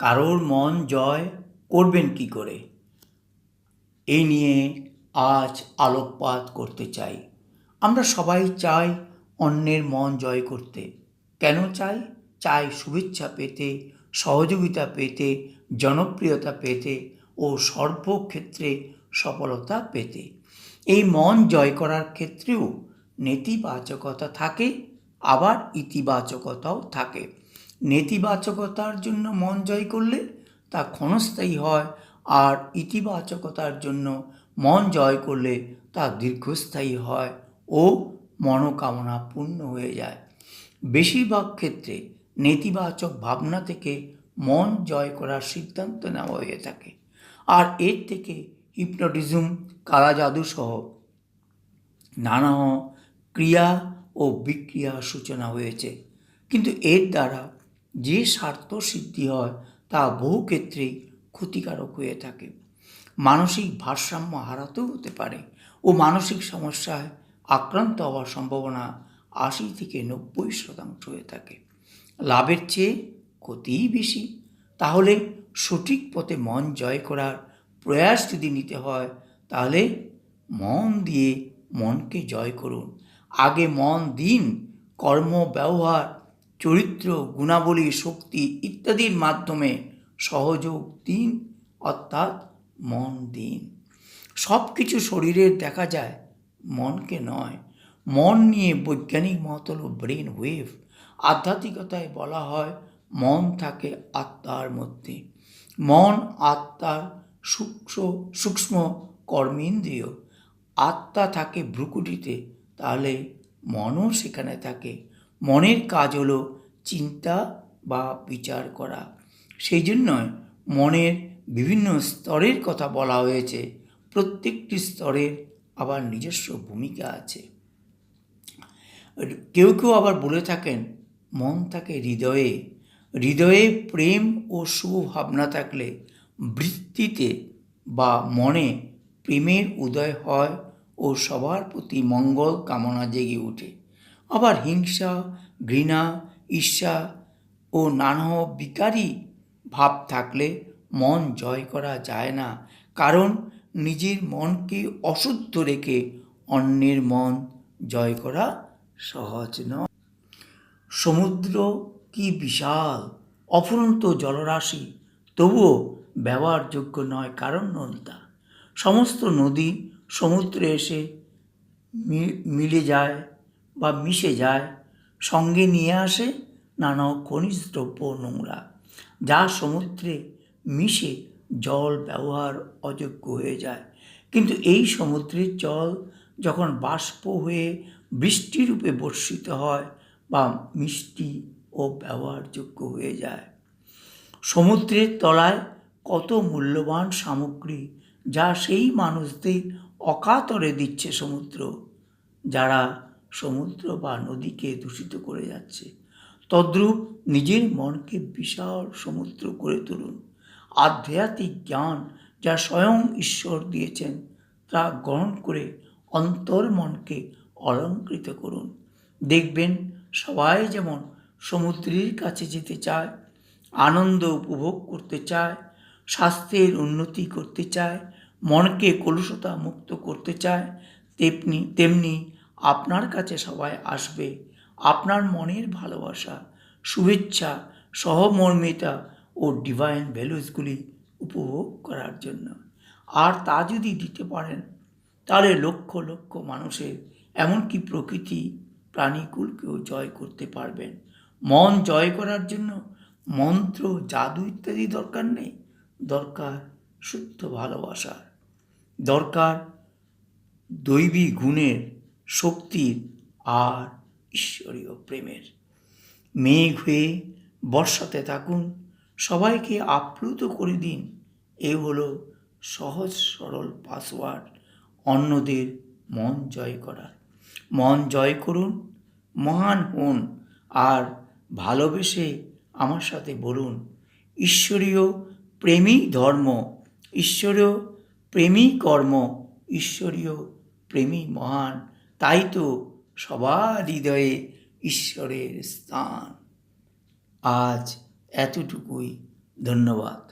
কারোর মন জয় করবেন কি করে? এই নিয়ে আজ আলোকপাত করতে চাই। আমরা সবাই চাই অন্যের মন জয় করতে। কেন চাই? চাই শুভেচ্ছা পেতে, সহযোগিতা পেতে, জনপ্রিয়তা পেতে ও সর্বক্ষেত্রে সফলতা পেতে। এই মন জয় করার ক্ষেত্রেও নেতিবাচকতা থাকে, আবার ইতিবাচকতাও থাকে। নেতিবাচকতার জন্য মন জয় করলে তা ক্ষণস্থায়ী হয়, আর ইতিবাচকতার জন্য মন জয় করলে তা দীর্ঘস্থায়ী হয় ও মনোকামনা পূর্ণ হয়ে যায়। বেশিরভাগ ক্ষেত্রে নেতিবাচক ভাবনা থেকে মন জয় করার সিদ্ধান্ত নেওয়া হয়ে থাকে। আর এর থেকে হিপনোটিজম কালা জাদু সহ নানা ক্রিয়া ও বিক্রিয়া সূচনা হয়েছে। কিন্তু এর দ্বারা যে স্বার্থ সিদ্ধি হয় তা বহু ক্ষেত্রেই ক্ষতিকারক হয়ে থাকে। মানসিক ভারসাম্য হারাতেও হতে পারে ও মানসিক সমস্যায় আক্রান্ত হওয়ার সম্ভাবনা আশি থেকে নব্বই শতাংশ হয়ে থাকে। লাভের চেয়ে ক্ষতিই বেশি। তাহলে সঠিক পথে মন জয় করার প্রয়াস যদি নিতে হয়, তাহলে মন দিয়ে মনকে জয় করুন। আগে মন দিন, কর্ম, ব্যবহার চরিত্র, গুণাবলী, শক্তি ইত্যাদির মাধ্যমে সহযোগ দিন, অর্থাৎ মন দিন। সব কিছু শরীরের দেখা যায়, মনকে নয়। মন নিয়ে বৈজ্ঞানিক মত হল ব্রেন ওয়েভ আধ্যাত্মিকতায় বলা হয়, মন থাকে আত্মার মধ্যে। মন আত্মার সূক্ষ্ম সূক্ষ্ম কর্মেন্দ্রিয়। আত্মা থাকে ভ্রুকুটিতে, তাহলে মনও সেখানে থাকে। মনের কাজ হলো চিন্তা বা বিচার করা। সেই জন্যই মনের বিভিন্ন স্তরের কথা বলা হয়েছে। প্রত্যেকটি স্তরের আবার নিজস্ব ভূমিকা আছে। কেউ কেউ আবার বলে থাকেন, মন থাকে হৃদয়ে। হৃদয়ে প্রেম ও শুভ ভাবনা থাকলে বৃত্তিতে বা মনে প্রেমের উদয় হয় ও সবার প্রতি মঙ্গল কামনা জেগে ওঠে। আবার হিংসা, ঘৃণা, ঈর্ষা ও নানা বিকারী ভাব থাকলে মন জয় করা যায় না। কারণ নিজের মনকে অশুদ্ধ রেখে অন্যের মন জয় করা সহজ নয়। সমুদ্র কি বিশাল, অফুরন্ত জলরাশি, তবুও ব্যবহারযোগ্য নয় কারণ নদীতা সমস্ত নদী সমুদ্রে এসে মিলে যায় বা মিশে যায়, সঙ্গে নিয়ে আসে নানা খনিজ দ্রব্য নোংরা, যা সমুদ্রে মিশে জল ব্যবহার অযোগ্য হয়ে যায়। কিন্তু এই সমুদ্রের জল যখন বাষ্প হয়ে বৃষ্টিরূপে বর্ষিত হয় বা মিষ্টি ও ব্যবহারযোগ্য হয়ে যায়। সমুদ্রের তলায় কত মূল্যবান সামগ্রী যা সেই মানুষদের অকাতরে দিচ্ছে সমুদ্র, যারা সমুদ্র বা নদীকে দূষিত করে যাচ্ছে। তদ্রূপ নিজের মনকে বিশাল সমুদ্র করে তুলুন। আধ্যাত্মিক জ্ঞান যা স্বয়ং ঈশ্বর দিয়েছেন, তা গ্রহণ করে অন্তর মনকে অলঙ্কৃত করুন। দেখবেন সবাই যেমন সমুদ্রের কাছে যেতে চায়, আনন্দ উপভোগ করতে চায়, স্বাস্থ্যের উন্নতি করতে চায়, মনকে কলুষতা মুক্ত করতে চায়, তেমনি তেমনি আপনার কাছে সবাই আসবে। আপনার মনের ভালোবাসা, শুভেচ্ছা সহমর্মিতা ও ডিভাইন ভ্যালুসগুলি উপভোগ করার জন্য। আর তা যদি দিতে পারেন, তাহলে লক্ষ লক্ষ মানুষের এমনকি প্রকৃতি প্রাণীকুলকেও জয় করতে পারবেন। মন জয় করার জন্য মন্ত্র, জাদু ইত্যাদি দরকার নেই। দরকার শুদ্ধ ভালোবাসার দরকার দৈবী গুণের শক্তির আর ঈশ্বরীয় প্রেমের। মেঘ হয়ে বর্ষাতে থাকুন, সবাইকে আপ্লুত করে দিন। এ হলো সহজ সরল পাসওয়ার্ড, অন্যদের মন জয় করার মন জয় করুন, মহান হন আর ভালোবেসে আমার সাথে বলুন, ঈশ্বরীয় প্রেমী ধর্ম, ঈশ্বরীয় প্রেমী কর্ম, ঈশ্বরীয় প্রেমী মহান তাই তো সবার হৃদয়ে ঈশ্বরের স্থান। আজ এতটুকুই। ধন্যবাদ।